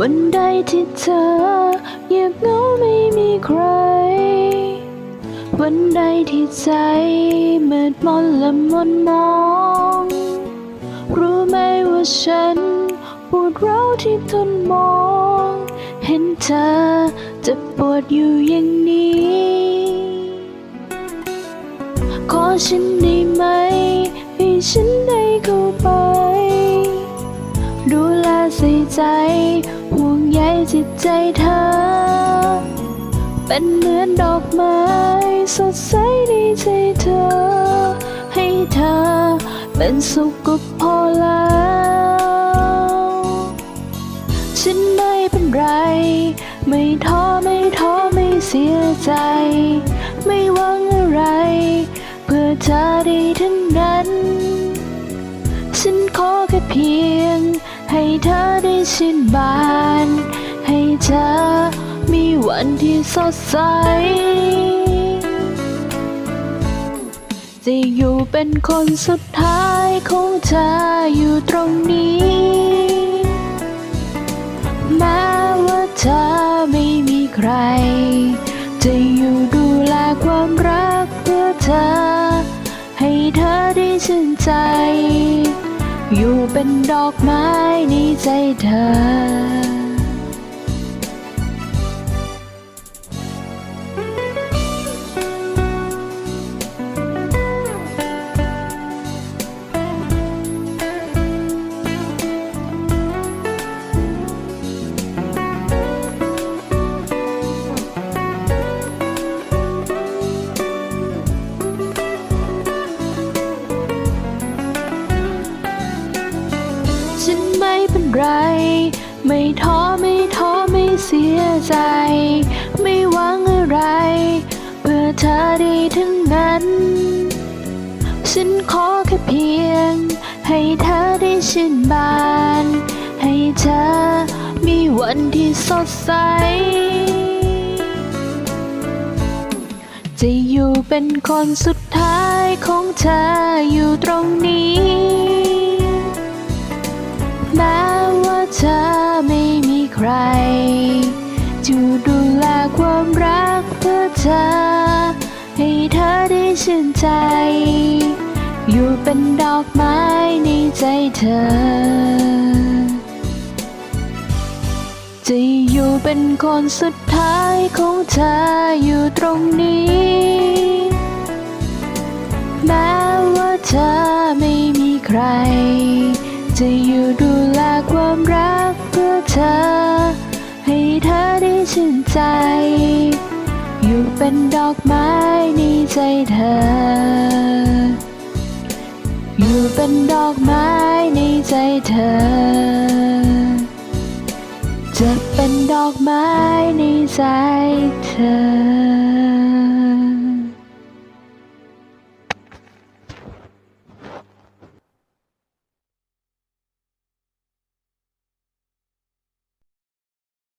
วันใดที่เธอเงียบเหงาไม่มีใคร วันใดที่ใจมืดมนและมนมอง รู้ไหมว่าฉันปวดร้าวที่ทนมอง เห็นเธอจะปวดอยู่อย่างนี้ ขอฉันได้ไหมให้ฉัน ใจเธอ เป็นเหมือนดอกไม้สดใสในใจเธอ ให้เธอเป็นสุขก็พอแล้วฉันไม่เป็นไร ไม่ท้อไม่ท้อไม่เสียใจ ไม่หวังอะไร เพื่อเธอได้ทั้งนั้น ฉันขอแค่เพียงให้เธอได้ชื่นบาน ให้เธอ มีวันที่สดใส จะอยู่เป็นคนสุดท้ายของเธออยู่ตรงนี้ แม้ว่าเธอไม่มีใคร จะอยู่ดูแลความรักเพื่อเธอ ให้เธอได้ชื่นใจอยู่เป็นดอกไม้ในใจเธอ ไม่เป็นไร ไม่ท้อไม่ท้อไม่เสียใจ ไม่หวังอะไร เพื่อเธอได้ทั้งนั้น ฉันขอแค่เพียง ให้เธอได้ชื่นบาน ให้เธอมีวันที่สดใส จะอยู่เป็นคนสุดท้ายของเธออยู่ตรงนี้ เธอ ให้เธอได้ชื่นใจ อยู่เป็นดอกไม้ในใจเธอ จะอยู่เป็นคนสุดท้ายของเธออยู่ตรงนี้ แม้ว่าเธอไม่มีใคร จะอยู่ดูแลความรักเพื่อเธอ ให้เธอได้ชื่นใจ อยู่เป็นดอกไม้ในใจเธอ อยู่เป็นดอกไม้ในใจเธอ จะเป็นดอกไม้ในใจเธอ